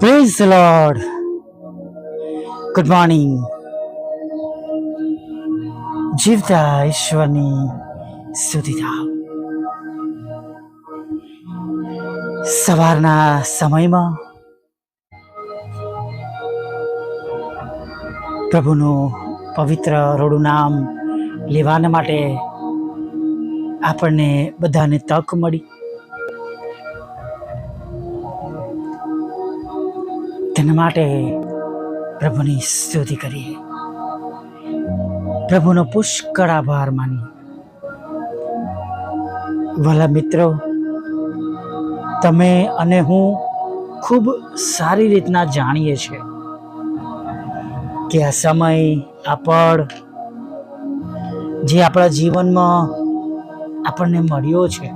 Praise lord good morning જીવતા ઈશ્વરની થાવ સવારના સમયમાં પ્રભુનું પવિત્ર રોડું નામ લેવાના માટે આપણને બધાને તક મળી. તેના માટે પ્રભુની સ્તુતિ કરીએ. પ્રભુનો પુષ્કળ આભાર માની વાલા મિત્રો, તમે અને હું ખૂબ સારી રીતના જાણીએ છીએ કે આ સમય, આ પળ જે આપણા જીવનમાં આપણને મળ્યો છે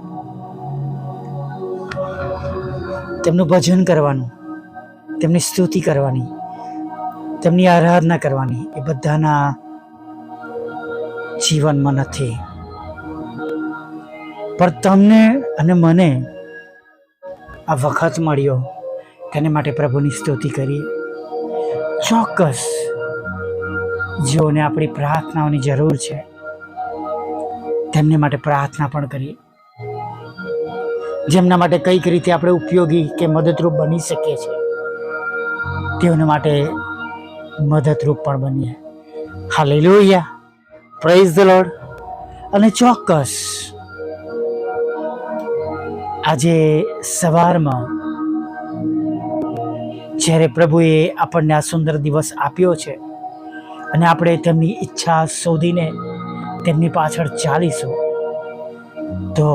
તેમનું ભજન કરવાનું, તેમની સ્તુતિ કરવાની, તેમની આરાધના કરવાની, એ બધાના જીવનમાં નથી. પણ તમને અને મને આ વખત મળ્યો, તેને માટે પ્રભુની સ્તુતિ કરી. ચોક્કસ જેઓને આપણી પ્રાર્થનાઓની જરૂર છે, તેમને માટે પ્રાર્થના પણ કરીએ જેમના માટે કંઈક રીતે આપણે ઉપયોગી કે મદદરૂપ બની શકીએ છીએ. તેઓને માટે મદદરૂપ પણ બનીએ. હાલેલુયા. પ્રેઝ ધ લોડ અને ચોક્કસ આજે સવારમાં જ્યારે પ્રભુએ આપણને આ સુંદર દિવસ આપ્યો છે અને આપણે તેમની ઈચ્છા શોધીને તેમની પાછળ ચાલીશું, તો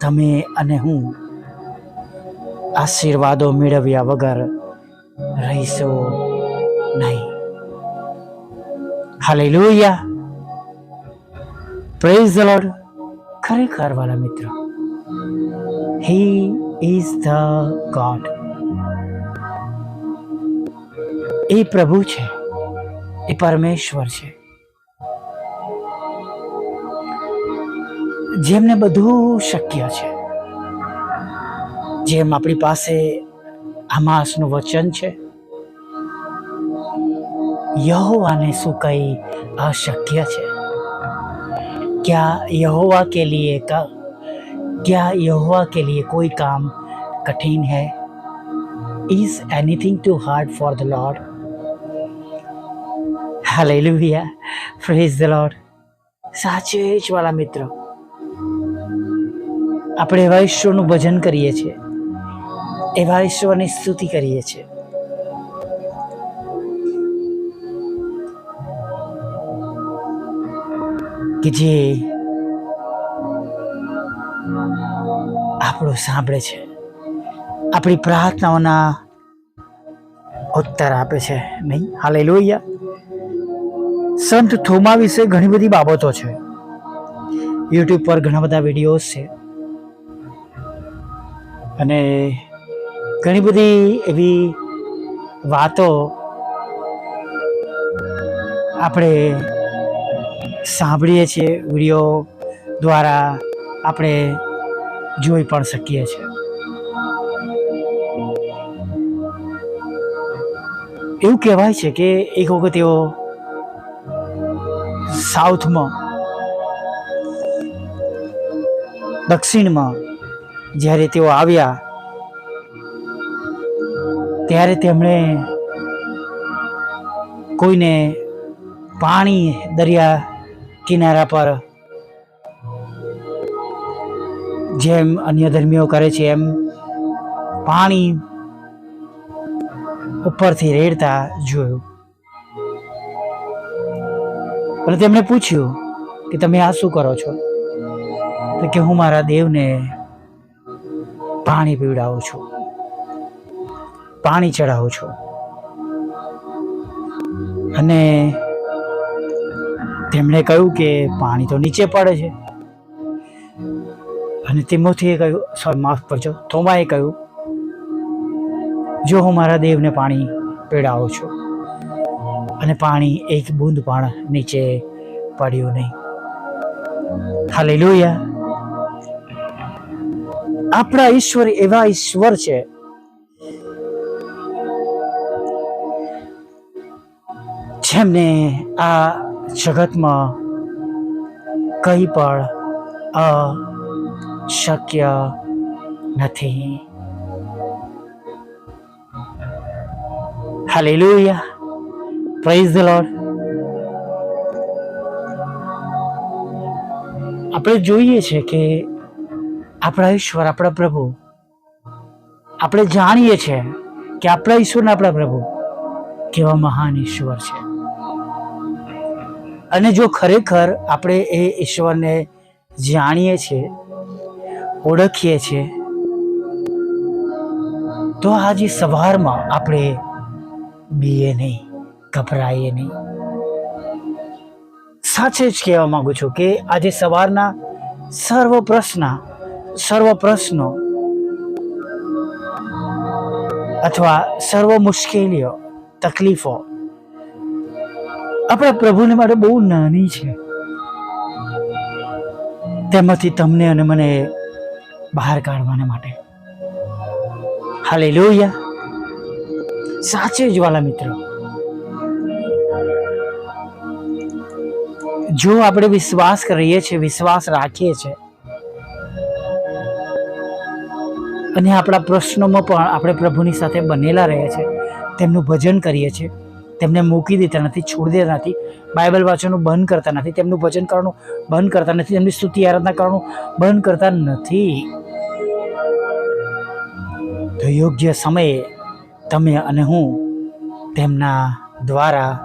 તમે અને હું આશીર્વાદો મેળવ્યા વગર રહીશું નહીં. હાલેલુયા. પ્રેઝ ધ લોર્ડ ખરેખર વાલા મિત્રો હી ઇઝ ધ ગોડ એ પ્રભુ છે, એ પરમેશ્વર છે. જેમને બધું શક્ય છે જેમ આપણી પાસે આમાસનું વચન છે यहोवा શું કઈ અશક્ય છે क्या यहोवा के लिए का क्या यहोवा के लिए कोई काम कठिन है is anything too hard for the Lord hallelujah praise the Lord સાચે જ વાલા મિત્રો આપણે એવા ઈશ્વરનું ભજન કરીએ છીએ. એવા ઈશ્વરની સ્તુતિ કરીએ છીએ. કે જે આપણું સાંભળે છે. આપણી પ્રાર્થનાઓના ઉત્તર આપે છે. નહીં? હાલે લોહિયા સંત થોમા વિશે ઘણી બધી બાબતો છે. યુટ્યુબ પર ઘણા બધા વિડીયોઝ છે. અને ઘણી બધી એવી વાતો આપણે સાંભળીએ છીએ, વીડિયો દ્વારા આપણે જોઈ પણ શકીએ છીએ. એવું કહેવાય છે કે એક વખત એવો સાઉથમાં, દક્ષિણમાં જ્યારે તેઓ આવ્યા, ત્યારે તેમણે કોઈને પાણી દરિયા કિનારા પર, જેમ અન્ય ધર્મીઓ કરે છે, એમ પાણી ઉપરથી રેડતા જોયું. અને તેમણે પૂછ્યું કે તમે આ શું કરો છો? તો કે હું મારા દેવને પાણી પીવડાવું છું. પાણી ચડાવું છું. અને તેમણે કહ્યું કે પાણી તો નીચે પડે છે. અને તિમોથીએ કહ્યું, સોરી, માફ કરજો. થોમાએ કહ્યું, જો હું મારા દેવને પાણી પીડાવું છું, અને પાણી એક બૂંદ પણ નીચે પડ્યું નહીં. હાલેલુયા. આપણા ઈશ્વર એવા ઈશ્વર છે. જેમને આ જગતમાં કંઈ પણ અશક્ય નથી. હાલેલુયા પ્રેઝ ધ લોર્ડ આપણે જોઈએ છે કે આપણા ઈશ્વર, આપણા પ્રભુ. આપણે જાણીએ છીએ કે આપણા ઈશ્વર ને આપણા પ્રભુ કેવા મહાન ઈશ્વર છે. અને જો ખરેખર આપણે એ ઈશ્વરને જાણીએ છીએ, ઓળખીએ છીએ, તો આજે સવારમાં આપણે બીએ નહીં, ગભરાઈએ નહીં. સાચે જ કહેવા માગું છું કે આજે સવારના સર્વ પ્રશ્ન સર્વ પ્રશ્નો અથવા સર્વ મુશ્કેલીઓ, તકલીફો આપણા પ્રભુને માટે બહુ નાની છે. તેમાંથી તમને અને મને બહાર કાઢવાને માટે. હાલે લોહિયા સાચે જ વાલા મિત્રો. જો આપણે વિશ્વાસ કરીએ છીએ, વિશ્વાસ રાખીએ છીએ અને આપણા પ્રશ્નોમાં પણ આપણે પ્રભુની સાથે બનેલા રહે છે. તેમનું ભજન કરીએ છીએ. તેમને મૂકી દેતા નથી, છોડી દેતા નથી. બાઇબલ વાંચવાનું બંધ કરતા નથી. તેમનું ભજન કરવાનું બંધ કરતા નથી. તેમની સ્તુતિ, આરાધના કરવાનું બંધ કરતા નથી. તો યોગ્ય સમયે તમે અને હું તેમના દ્વારા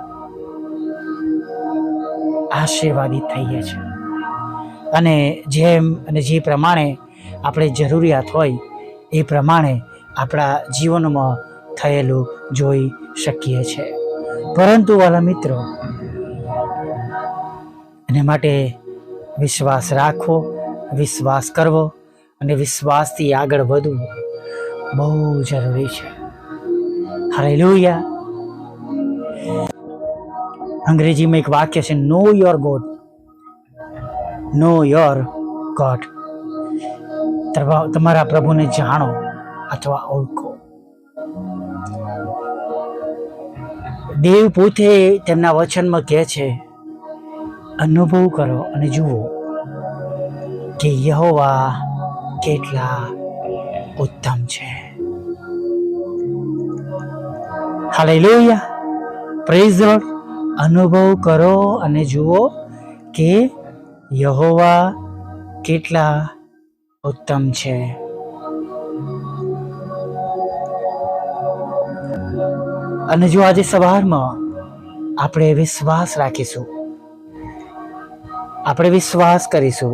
આશીર્વાદિત થઈએ છીએ. અને જેમ અને જે પ્રમાણે આપણે જરૂરિયાત હોય એ પ્રમાણે આપણા જીવનમાં થયેલું જોઈ શકીએ છીએ પરંતુ વાલા મિત્રો, એને માટે વિશ્વાસ રાખવો વિશ્વાસ કરવો અને વિશ્વાસથી આગળ વધવું બહુ જરૂરી છે. હાલેલુયા. અંગ્રેજીમાં એક વાક્ય છે know your God know your God તમારા પ્રભુને જાણો અથવા ઓળખો. દેવ પોતે તેમના વચનમાં કહે છે, અનુભવ કરો અને જુઓ કે યહોવા કેટલા ઉત્તમ છે. હાલે લોહિયા પ્રેઝ લોર્ડ અનુભવ કરો અને જુઓ કે યહોવા કેટલા ઉત્તમ છે. અને જો આજે સવારમાં આપણે વિશ્વાસ રાખીશું, આપણે વિશ્વાસ કરીશું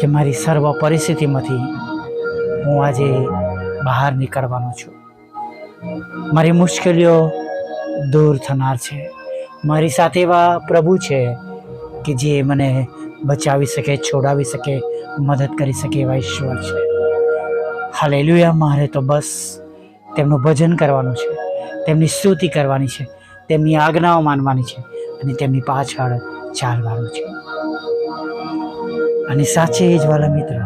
કે મારી સર્વ પરિસ્થિતિમાંથી હું આજે બહાર નીકળવાનો છું. મારી મુશ્કેલીઓ દૂર થનાર છે. મારી સાથે એવા પ્રભુ છે કે જે મને બચાવી શકે, છોડાવી શકે મદદ કરી શકે એવા ઈશ્વર છે. હાલેલુયા મારે તો બસ તેમનું ભજન કરવાનું છે, તેમની સ્તુતિ કરવાની છે, તેમની આજ્ઞાઓ માનવાની છે અને તેમની પાછળ ચાલવાનું છે. અને સાચે જ વાલા મિત્ર,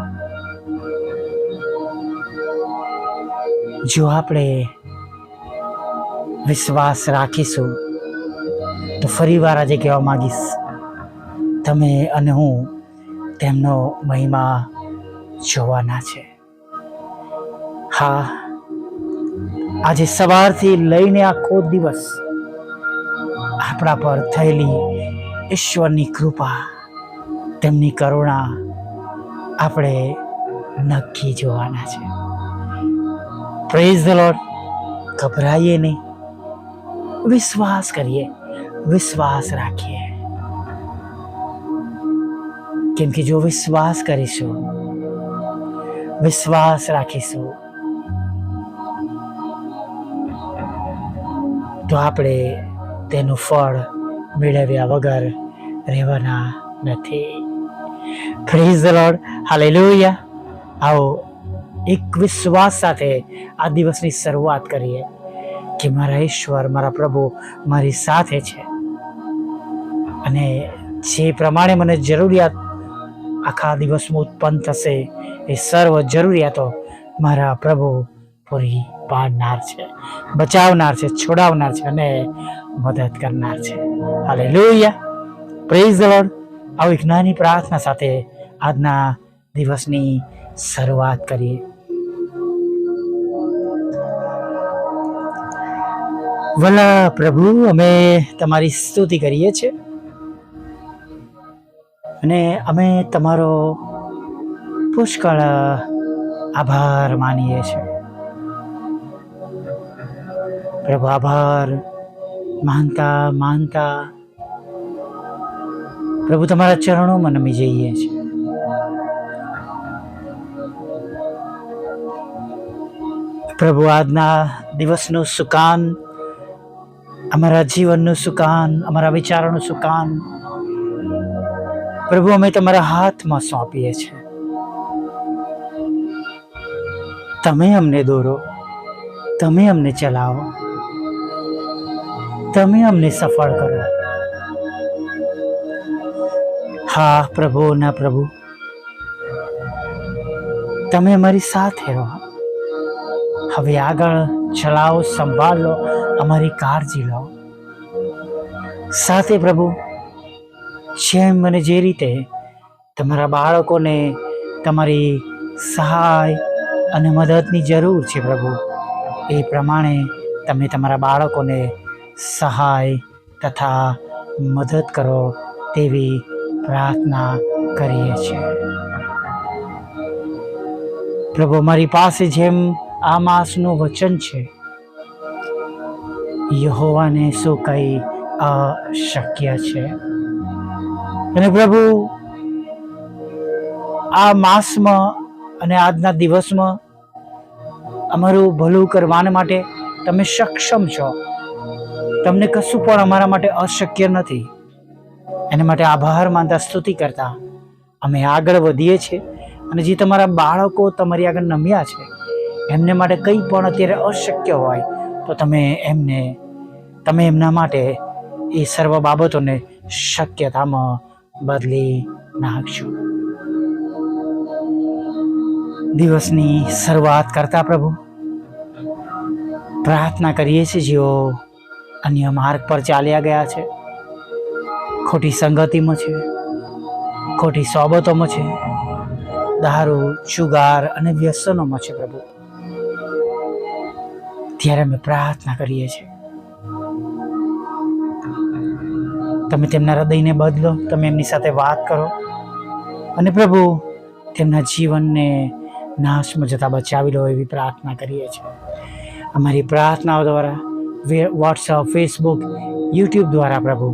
જો આપણે વિશ્વાસ રાખીશું, તો ફરી વાર આજે કહેવા માંગીશ, તમે અને હું તેમનો મહિમા જોવાના છે. હા, આજે સવારથી લઈને આખો દિવસ આપણા પર થયેલી ઈશ્વરની કૃપા, તેમની કરુણા આપણે નક્કી જોવાના છે. પ્રેઝ ધ લોર્ડ ગભરાઈએ નહીં. વિશ્વાસ કરીએ. વિશ્વાસ રાખીએ. કેમ કે જો વિશ્વાસ કરીશું, વિશ્વાસ રાખીશું, તો આપણે તેનું ફળ મેળવ્યા વગર રહેવાના નથી. પ્રેઝ લોર્ડ હાલેલુયા આવો એક વિશ્વાસ સાથે આ દિવસની શરૂઆત કરીએ કે મારા ઈશ્વર, મારા પ્રભુ મારી સાથે છે. અને જે પ્રમાણે મને જરૂરિયાત આખા દિવસમાં ઉત્પન્ન થશે એ સર્વ જરૂરિયાતો મારા પ્રભુ પૂરી પાડનાર છે, બચાવનાર છે, છોડાવનાર છે અને મદદ કરનાર છે. હાલે લોહિયા પ્રેઝ ધ આવી જ્ઞાની પ્રાર્થના સાથે આજના દિવસની શરૂઆત કરીએ. વલા પ્રભુ, અમે તમારી સ્તુતિ કરીએ છીએ. અને અમે તમારો પુષ્કળ આભાર માનીએ છીએ. પ્રભુ આભાર. માનતા માનતા. પ્રભુ તમારા ચરણોમાં નમી જઈએ છીએ પ્રભુ આજના દિવસનું સુકાન, અમારા જીવનનું સુકાન, અમારા વિચારોનું સુકાન પ્રભુ, અમે તમારા હાથમાં સોંપીએ છીએ. તમે અમને દોરો, તમે અમને ચલાવો, તમે અમને સફળ કરો. હા, પ્રભુ, ના પ્રભુ, તમે અમારી સાથે રહો. હવે આગળ ચલાવો, સંભાળ લો અમારી કાળજી લો. સાથે પ્રભુ જેમ અને જે રીતે તમારા બાળકોને તમારી સહાય અને મદદની જરૂર છે પ્રભુ, એ પ્રમાણે તમે તમારા બાળકોને સહાય તથા મદદ કરો તેવી પ્રાર્થના કરીએ છીએ. પ્રભુ, અમારી પાસે જેમ આ માસનું વચન છે, યહોવાને શું કંઈ અશક્ય છે? અને પ્રભુ, આ માસમાં અને આજના દિવસમાં અમારું ભલું કરવાને માટે તમે સક્ષમ છો. તમને કશું પણ અમારા માટે અશક્ય નથી. એના માટે આભાર માનતા સ્તુતિ કરતા અમે આગળ વધીએ છીએ અને જે તમારા બાળકો તમારી આગળ નમ્યા છે, એમને માટે કંઈ પણ અત્યારે અશક્ય હોય તો તમે એમને, તમે એમના માટે એ સર્વ બાબતોને શક્યતામાં બદલી નાખશો દિવસની શરૂઆત કરતા પ્રભુ. પ્રાર્થના કરીએ છીએ જેઓ અન્ય માર્ગ પર ચાલ્યા ગયા છે. ખોટી સંગતિમાં છે. ખોટી સોબતોમાં છે. દારૂ ચુગાર અને વ્યસનોમાં છે પ્રભુ. ત્યારે અમે પ્રાર્થના કરીએ છીએ. તમે તેમના હૃદયને બદલો, તમે એમની સાથે વાત કરો. અને પ્રભુ, તેમના જીવનને નાશમાં જતા બચાવી લો એવી પ્રાર્થના કરીએ છીએ. અમારી પ્રાર્થનાઓ દ્વારા વોટ્સઅપ ફેસબુક યુટ્યુબ દ્વારા પ્રભુ,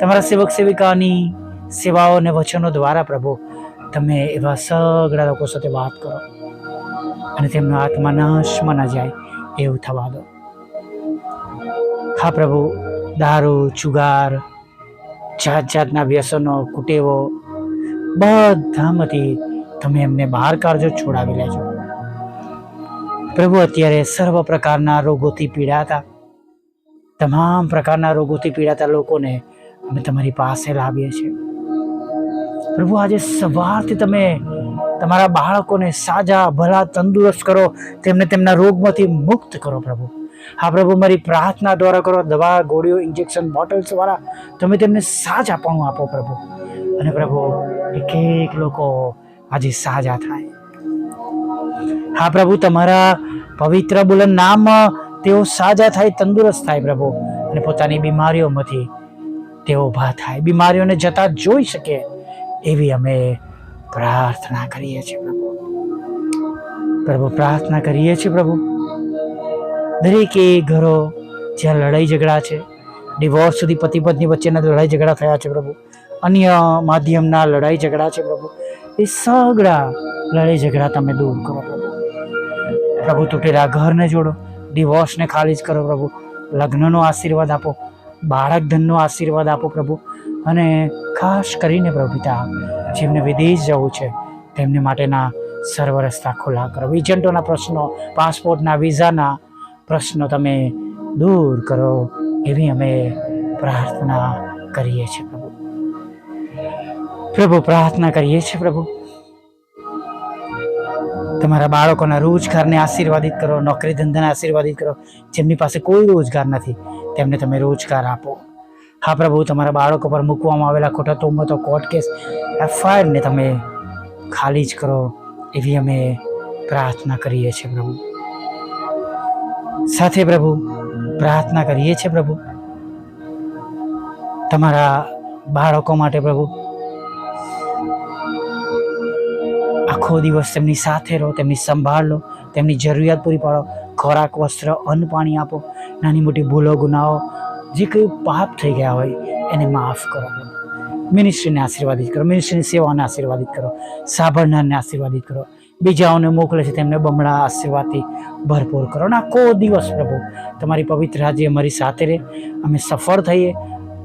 તમારા સેવક સેવિકાની સેવાઓ અને વચનો દ્વારા પ્રભુ, તમે એવા સગડા લોકો સાથે વાત કરો. અને તેમનો આત્મા નાશમાં ન જાય એવું થવા દો. હા પ્રભુ, દારૂ ચુગાર જાત જાતના વ્યસનો, કુટેવો, બધામાંથી તમે એમને બહાર કાઢજો, છોડાવી લેજો. પ્રભુ, અત્યારે સર્વ પ્રકારના રોગોથી પીડાતા તમામ પ્રકારના રોગોથી પીડાતા લોકોને અમે તમારી પાસે લાવીએ છીએ. પ્રભુ, આજે સવારથી તમે તમારા બાળકોને સાજા, ભલા, તંદુરસ્ત કરો, તેમને તેમના રોગમાંથી મુક્ત કરો, પ્રભુ. હા પ્રભુ, મારી પ્રાર્થના દ્વારા કરો, દવા, ગોળીઓ ઇન્જેક્શન બોટલ્સ દ્વારા તમે તેમને સાજ આપવાનું આપો પ્રભુ. અને પ્રભુ એક એક લોકો આજે સાજા થાય. હા પ્રભુ, તમારા પવિત્ર બુલંદ નામ, તેઓ સાજા થાય, તંદુરસ્ત થાય પ્રભુ. અને પોતાની બીમારીઓમાંથી તેઓ ઊભા થાય. બીમારીઓને જતા જોઈ શકે એવી અમે પ્રાર્થના કરીએ છીએ પ્રભુ. પ્રભુ, પ્રાર્થના કરીએ છીએ પ્રભુ. દરેકે ઘરો જ્યાં લડાઈ ઝઘડા છે ડિવોર્સ સુધી પતિ પત્ની વચ્ચેના લડાઈ ઝઘડા થયા છે પ્રભુ. અન્ય માધ્યમના લડાઈ ઝઘડા છે પ્રભુ. એ સગડા લડાઈ ઝઘડા તમે દૂર કરો પ્રભુ. પ્રભુ, તૂટેલા ઘરને જોડો ડિવોર્સને ખાલી જ કરો પ્રભુ. લગ્નનો આશીર્વાદ આપો બાળક ધનનો આશીર્વાદ આપો પ્રભુ. અને ખાસ કરીને પ્રભુ પિતા જેમને વિદેશ જવું છે, તેમને માટેના સર્વ રસ્તા ખુલ્લા કરો. એજન્ટોના પ્રશ્નો, પાસપોર્ટના વિઝાના પ્રશ્નો તમે દૂર કરો એવી અમે પ્રાર્થના કરીએ છીએ પ્રભુ. પ્રભુ, પ્રાર્થના કરીએ છીએ પ્રભુ. તમારા બાળકોના રોજગારને આશીર્વાદિત કરો નોકરી ધંધાને આશીર્વાદિત કરો. જેમની પાસે કોઈ રોજગાર નથી, તેમને તમે રોજગાર આપો. હા પ્રભુ, તમારા બાળકો પર મૂકવામાં આવેલા ખોટા તોમતો કોર્ટ કેસ, એફઆઈઆરને તમે ખાલી જ કરો એવી અમે પ્રાર્થના કરીએ છીએ પ્રભુ. સાથે પ્રભુ, પ્રાર્થના કરીએ છીએ પ્રભુ. તમારા બાળકો માટે પ્રભુ, આખો દિવસ તેમની સાથે રહો, તેમની સંભાળ લો, તેમની જરૂરિયાત પૂરી પાડો. ખોરાક, વસ્ત્ર, અન્ન, પાણી આપો. નાની મોટી ભૂલો, ગુનાઓ, જે કંઈ પાપ થઈ ગયા હોય, એને માફ કરો મિનિસ્ટ્રીને આશીર્વાદિત કરો મિનિસ્ટ્રીની સેવાને આશીર્વાદિત કરો, સાંભળનારને આશીર્વાદિત કરો. બીજાઓને મોકલે છે તેમને બમણા આશીર્વાદથી ભરપૂર કરો. અને આખો દિવસ પ્રભુ, તમારી પવિત્ર રાજ્ય અમારી સાથે રહે. અમે સફળ થઈએ.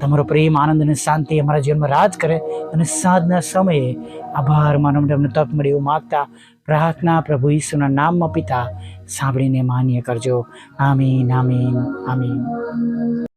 તમારો પ્રેમ, આનંદ અને શાંતિ અમારા જીવનમાં રાજ કરે. અને સાંજના સમયે આભાર માનવ તમને તક મળી. એવું માગતા પ્રાર્થના પ્રભુ ઈસુના નામમાં પિતા સાંભળીને માન્ય કરજો. આમીન આમીન આમીન.